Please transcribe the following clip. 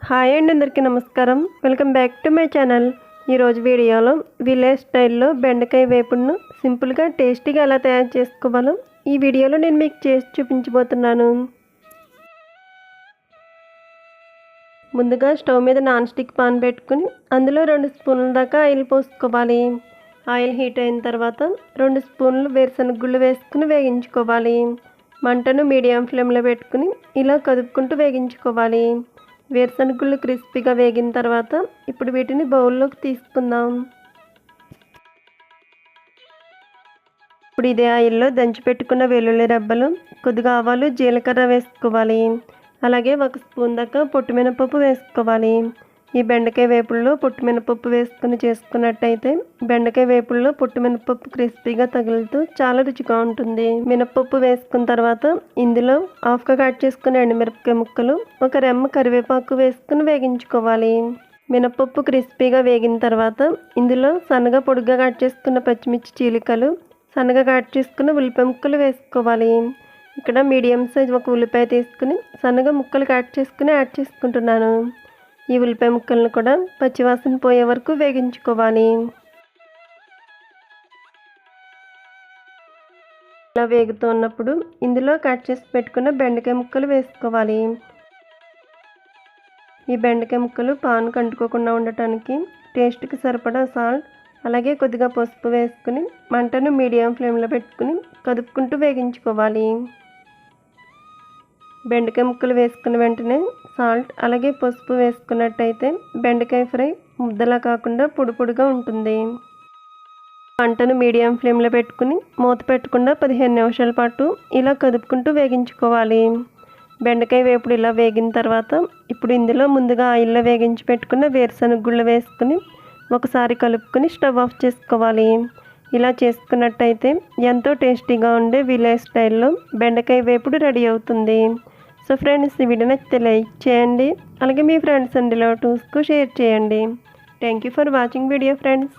Hi అండి అందరికీ నమస్కారం. Welcome back to my channel. ఈరోజు వీడియోలో విలేజ్ స్టైల్లో బెండకాయ వేపుడును సింపుల్గా టేస్టీగా ఎలా తయారు చేసుకోవాలో ఈ వీడియోలో నేను మీకు చేసి చూపించబోతున్నాను. ముందుగా స్టవ్ మీద నాన్ స్టిక్ పాన్ పెట్టుకుని అందులో రెండు స్పూన్ల దాకా ఆయిల్ పోసుకోవాలి. ఆయిల్ హీట్ అయిన తర్వాత రెండు స్పూన్లు వేరుశనగ గుళ్ళు వేసుకుని వేగించుకోవాలి. మంటను మీడియం ఫ్లేమ్లో పెట్టుకుని ఇలా కదుపుకుంటూ వేగించుకోవాలి. వేరుశనగుళ్ళు క్రిస్పీగా వేగిన తర్వాత ఇప్పుడు వీటిని బౌల్లోకి తీసుకుందాం. ఇప్పుడు ఇదే ఆయిల్లో దంచి పెట్టుకున్న వెల్లుల్లి రెబ్బలు కొద్దిగా ఆవాలు జీలకర్ర వేసుకోవాలి. అలాగే ఒక స్పూన్ దాకా పొట్టు మినపప్పు వేసుకోవాలి. ఈ బెండకాయ వేపుల్లో పుట్టుమినపప్పు వేసుకుని చేసుకున్నట్టయితే బెండకాయ వేపుల్లో పుట్టుమినపప్పు క్రిస్పీగా తగులుతూ చాలా రుచిగా ఉంటుంది. మినపప్పు వేసుకున్న తర్వాత ఇందులో హాఫ్గా కట్ చేసుకున్న ఎండుమిరపకాయ ముక్కలు ఒక రెమ్మ కరివేపాకు వేసుకుని వేగించుకోవాలి. మినపప్పు క్రిస్పీగా వేగిన తర్వాత ఇందులో సన్నగా పొడుగ్గా కట్ చేసుకున్న పచ్చిమిర్చి చీలికలు సన్నగా కట్ చేసుకున్న ఉల్లిపాయ ముక్కలు వేసుకోవాలి. ఇక్కడ మీడియం సైజ్ ఒక ఉల్లిపాయ తీసుకుని సన్నగా ముక్కలు కట్ చేసుకుని యాడ్ చేసుకుంటున్నాను. ఈ ఉల్లిపాయ ముక్కలను కూడా పచ్చివాసన పోయే వరకు వేగించుకోవాలి. ఇలా వేగుతున్నప్పుడు ఇందులో కట్ చేసి పెట్టుకున్న బెండకాయ ముక్కలు వేసుకోవాలి. ఈ బెండకాయ ముక్కలు పాన్ కంటుకోకుండా ఉండటానికి టేస్ట్కి సరిపడా సాల్ట్ అలాగే కొద్దిగా పసుపు వేసుకుని మంటను మీడియం ఫ్లేమ్లో పెట్టుకుని కదుపుకుంటూ వేగించుకోవాలి. బెండకాయ ముక్కలు వేసుకున్న వెంటనే సాల్ట్ అలాగే పసుపు వేసుకున్నట్టయితే బెండకాయ ఫ్రై ముద్దలా కాకుండా పొడి పొడిగా ఉంటుంది. పంటను మీడియం ఫ్లేమ్లో పెట్టుకుని మూత పెట్టకుండా పదిహేను నిమిషాల పాటు ఇలా కదుపుకుంటూ వేగించుకోవాలి. బెండకాయ వేపుడు ఇలా వేగిన తర్వాత ఇప్పుడు ఇందులో ముందుగా ఆయిల్లో వేగించి పెట్టుకున్న వేరుశనగ గుళ్ళు వేసుకుని ఒకసారి కలుపుకొని స్టవ్ ఆఫ్ చేసుకోవాలి. ఇలా చేసుకున్నట్టయితే ఎంతో టేస్టీగా ఉండే విలేజ్ స్టైల్లో బెండకాయ వేపుడు రెడీ అవుతుంది. సో ఫ్రెండ్స్ ఈ వీడియో నచ్చితే లైక్ చేయండి. అలాగే మీ ఫ్రెండ్స్ అండ్ రిలేటివ్స్కు షేర్ చేయండి. Thank you for watching video friends.